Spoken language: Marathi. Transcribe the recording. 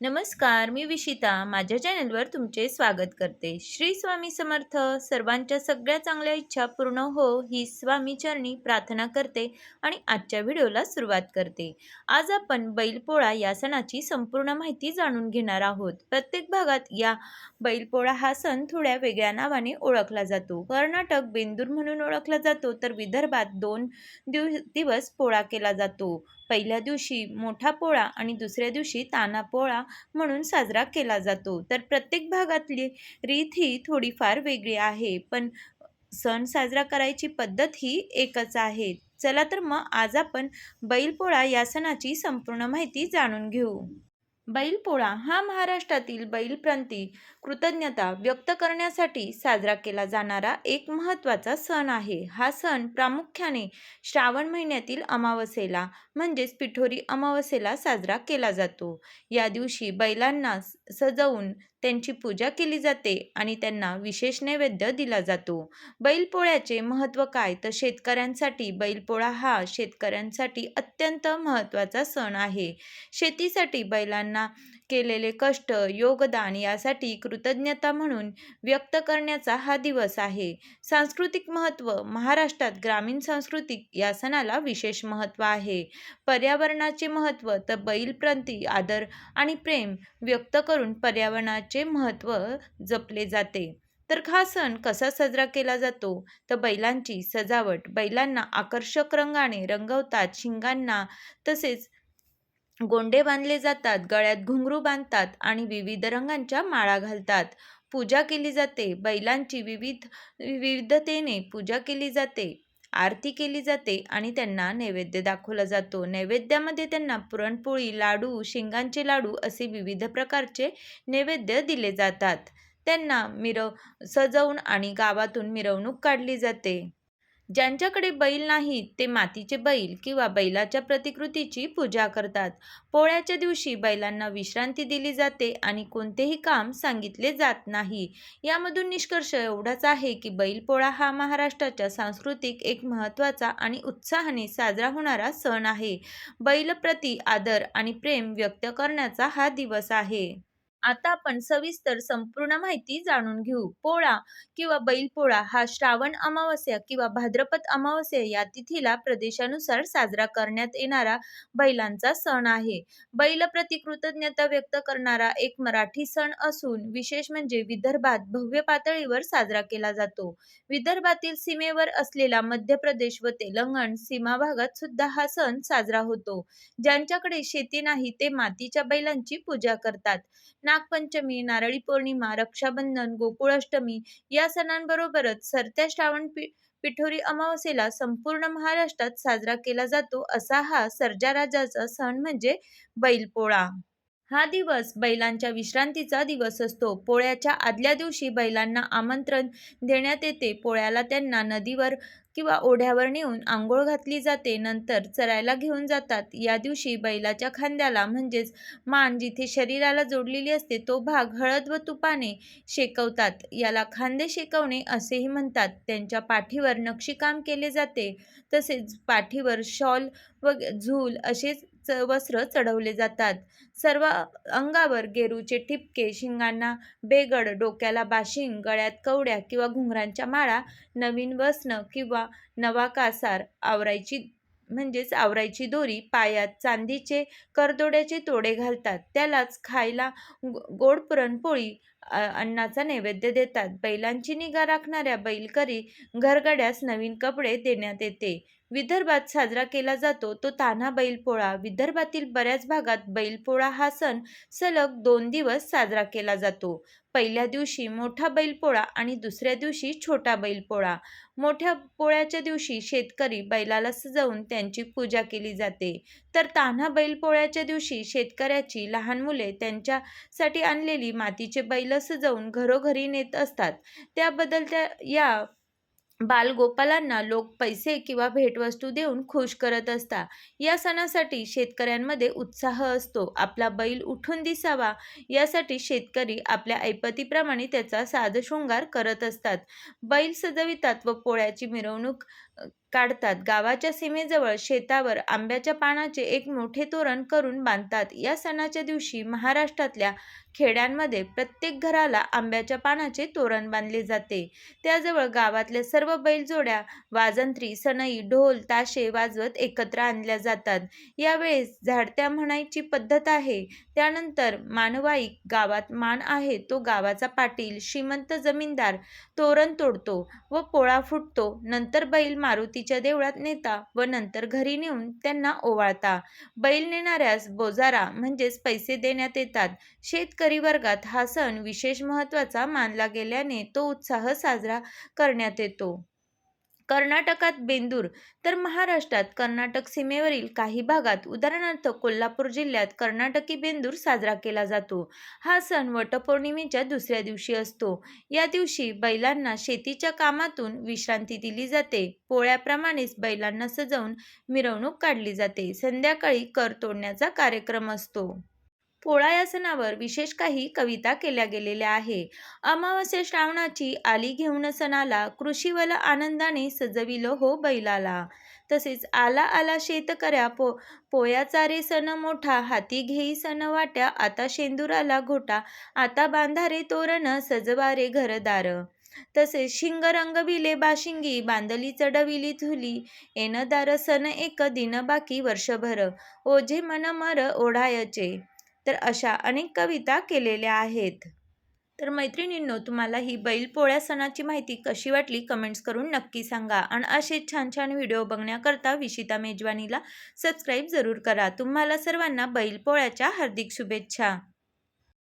नमस्कार मी विशिता. माझ्या चॅनलवर तुमचे स्वागत करते. श्री स्वामी समर्थ. सर्वांच्या सगळ्या चांगल्या इच्छा पूर्ण हो ही स्वामी चरणी प्रार्थना करते आणि आजच्या व्हिडिओला सुरुवात करते. आज आपण बैलपोळा या सणाची संपूर्ण माहिती जाणून घेणार आहोत. प्रत्येक भागात या बैलपोळा हा सण थोड्या वेगळ्या नावाने ओळखला जातो. कर्नाटक बेंदूर म्हणून ओळखला जातो तर विदर्भात दोन दिव दिवस पोळा केला जातो. पहिल्या दिवशी मोठा पोळा आणि दुसऱ्या दिवशी ताना पोळा म्हणून साजरा केला जातो. तर प्रत्येक भागातली रीत ही थोडीफार वेगळी आहे पण सण साजरा करायची पद्धत ही एकच आहे. चला तर मग आज आपण बैलपोळा या सणाची संपूर्ण माहिती जाणून घेऊ. बैलपोळा हा महाराष्ट्रातील बैलप्रांती कृतज्ञता व्यक्त करण्यासाठी साजरा केला जाणारा एक महत्त्वाचा सण आहे. हा सण प्रामुख्याने श्रावण महिन्यातील अमावस्येला म्हणजेच पिठोरी अमावस्येला साजरा केला जातो. या दिवशी बैलांना सजवून त्यांची पूजा केली जाते आणि त्यांना विशेष नैवेद्य दिला जातो. बैलपोळ्याचे महत्त्व काय? तर शेतकऱ्यांसाठी बैलपोळा हा शेतकऱ्यांसाठी अत्यंत महत्त्वाचा सण आहे. शेतीसाठी बैलांना केलेले कष्ट योगदान यासाठी कृतज्ञता म्हणून व्यक्त करण्याचा हा दिवस आहे. सांस्कृतिक महत्त्व महाराष्ट्रात ग्रामीण सांस्कृतिक या सणाला विशेष महत्त्व आहे. पर्यावरणाचे महत्त्व तर बैलप्रंती आदर आणि प्रेम व्यक्त करून पर्यावरणाचे महत्त्व जपले जाते. तर हा सण कसा साजरा केला जातो? तर बैलांची सजावट बैलांना आकर्षक रंगाने रंगवतात शिंगांना तसेच गोंडे बांधले जातात गळ्यात घुंगरू बांधतात आणि विविध रंगांच्या माळा घालतात. पूजा केली जाते. बैलांची विविध विविधतेने पूजा केली जाते. आरती केली जाते आणि त्यांना नैवेद्य दाखवला जातो. नैवेद्यामध्ये त्यांना पुरणपोळी लाडू शेंगांचे लाडू असे विविध प्रकारचे नैवेद्य दिले जातात. त्यांना मिरव सजवून आणि गावातून मिरवणूक काढली जाते. ज्यांच्याकडे बैल नाहीत ते मातीचे बैल किंवा बैलाच्या प्रतिकृतीची पूजा करतात. पोळ्याच्या दिवशी बैलांना विश्रांती दिली जाते आणि कोणतेही काम सांगितले जात नाही. यामधून निष्कर्ष एवढाच आहे की बैलपोळा हा महाराष्ट्राच्या सांस्कृतिक एक महत्त्वाचा आणि उत्साहाने साजरा होणारा सण आहे. बैलप्रती आदर आणि प्रेम व्यक्त करण्याचा हा दिवस आहे. आता आपण सविस्तर संपूर्ण माहिती जाणून घेऊ. पोळा किंवा बैलपोळा हा श्रावण अमावस्या किंवा भाद्रपद अमावस्या या तिथीला प्रदेशानुसार साजरा करण्यात येणारा बैलांचा सण आहे. बैल कृतज्ञता व्यक्त करणारा एक मराठी सण असून विशेष म्हणजे विदर्भात भव्य पातळीवर साजरा केला जातो. विदर्भातील सीमेवर असलेला मध्य प्रदेश व तेलंगण सीमा भागात सुद्धा हा सण साजरा होतो. ज्यांच्याकडे शेती नाही ते मातीच्या बैलांची पूजा करतात. नागपंचमी नारळी पौर्णिमा रक्षाबंधन गोकुळाष्टमी या सणांबरोबरच सरत्या श्रावण पिठोरी अमावस्येला संपूर्ण महाराष्ट्रात साजरा केला जातो असा हा सर्जा राजाचा सण म्हणजे बैलपोळा. हा दिवस बैलांच्या विश्रांतीचा दिवस असतो. पोळ्याच्या आदल्या दिवशी बैलांना आमंत्रण देण्यात येते. पोळ्याला त्यांना नदीवर किंवा ओढ्यावर नेऊन आंघोळ घातली जाते. नंतर चरायला घेऊन जातात. या दिवशी बैलाच्या खांद्याला म्हणजेच मान जिथे शरीराला जोडलेली असते तो भाग हळद व तुपाने शेकवतात. याला खांदे शेकवणे असेही म्हणतात. त्यांच्या पाठीवर नक्षीकाम केले जाते. तसेच पाठीवर शॉल व झूल असेच च वस्त्र चढवले जातात. सर्व अंगावर गेरूचे ठिपके शिंगांना बेगड डोक्याला बाशिंग गळ्यात कवड्या किंवा घुंगरांच्या माळा नवीन वस्न किंवा नवा कासार आवरायची म्हणजेच आवरायची दोरी पायात चांदीचे करदोड्याचे तोडे घालतात. त्यालाच खायला गोड पुरणपोळी अन्नाचा नैवेद्य देतात. बैलांची निगा राखणाऱ्या बैलकरी घरगड्यास नवीन कपडे देण्यात येते. विदर्भात साजरा केला जातो तो तान्हा बैलपोळा. विदर्भातील बऱ्याच भागात बैलपोळा हा सण सलग दोन दिवस साजरा केला जातो. पहिल्या दिवशी मोठा बैलपोळा आणि दुसऱ्या दिवशी छोटा बैलपोळा. मोठ्या पोळ्याच्या दिवशी शेतकरी बैलाला सजवून त्यांची पूजा केली जाते. तर तान्हा बैलपोळ्याच्या दिवशी शेतकऱ्याची लहान मुले त्यांच्यासाठी आणलेली मातीचे बैल सजवून घरोघरी नेत असतात. त्याबद्दल त्या या बालगोपालांना लोक पैसे किंवा भेटवस्तू देऊन खुश करत असतात. या सणासाठी शेतकऱ्यांमध्ये उत्साह असतो. आपला बैल उठून दिसावा यासाठी शेतकरी आपल्या ऐपतीप्रमाणे त्याचा साजशृंगार करत असतात. बैल सजवितात व पोळ्याची मिरवणूक काढतात. गावाच्या सीमेजवळ शेतावर आंब्याच्या पानाचे एक मोठे तोरण करून बांधतात. या सणाच्या दिवशी महाराष्ट्रातल्या खेड्यांमध्ये प्रत्येक घराला आंब्याच्या पानाचे तोरण बांधले जाते. त्याजवळ गावातल्या सर्व बैलजोड्या वाजंत्री सनई ढोल ताशे वाजवत एकत्र आणल्या जातात. यावेळेस झाडत्या म्हणायची पद्धत आहे. त्यानंतर मानवाईक गावात मान आहे तो गावाचा पाटील श्रीमंत जमीनदार तोरण तोडतो व पोळा फुटतो. नंतर बैल मारुती तिच्या देवळात नेता व नंतर घरी नेऊन त्यांना ओवाळता. बैल नेणाऱ्यास बोजारा म्हणजेच पैसे देण्यात येतात. शेतकरी वर्गात हा सण विशेष महत्त्वाचा मानला गेल्याने तो उत्साह साजरा करण्यात येतो. कर्नाटकात बेंदूर तर महाराष्ट्रात कर्नाटक सीमेवरील काही भागात उदाहरणार्थ कोल्हापूर जिल्ह्यात कर्नाटकी बेंदूर साजरा केला जातो. हा सण वटपौर्णिमेच्या दुसऱ्या दिवशी असतो. या दिवशी बैलांना शेतीच्या कामातून विश्रांती दिली जाते. पोळ्याप्रमाणेच बैलांना सजवून मिरवणूक काढली जाते. संध्याकाळी कर तोडण्याचा कार्यक्रम असतो. पोळा या सणावर विशेष काही कविता केल्या गेलेल्या आहे. अमावस्या श्रावणाची आली घेऊन सणाला कृषीवल आनंदाने सजविलो हो बैलाला. तसेच आला आला शेतकऱ्या पो पोयाचा रे सण मोठा हाती घेई सण वाट्या आता शेंदुराला घोटा आता बांधारे तोरण सजवारे घरदार. तसेच शिंग रंगविले बाशिंगी बांधली चढविली झुली येणदार सण एक दिन बाकी वर्षभर. ओझे मन मर ओढायचे. तर अशा अनेक कविता केलेल्या आहेत. तर मैत्रिणींनो तुम्हाला ही बैलपोळ्या सणाची माहिती कशी वाटली कमेंट्स करून नक्की सांगा. आणि असे छान छान व्हिडिओ बघण्याकरता विशिता मेजवानीला सबस्क्राईब जरूर करा. तुम्हाला सर्वांना बैलपोळ्याच्या हार्दिक शुभेच्छा.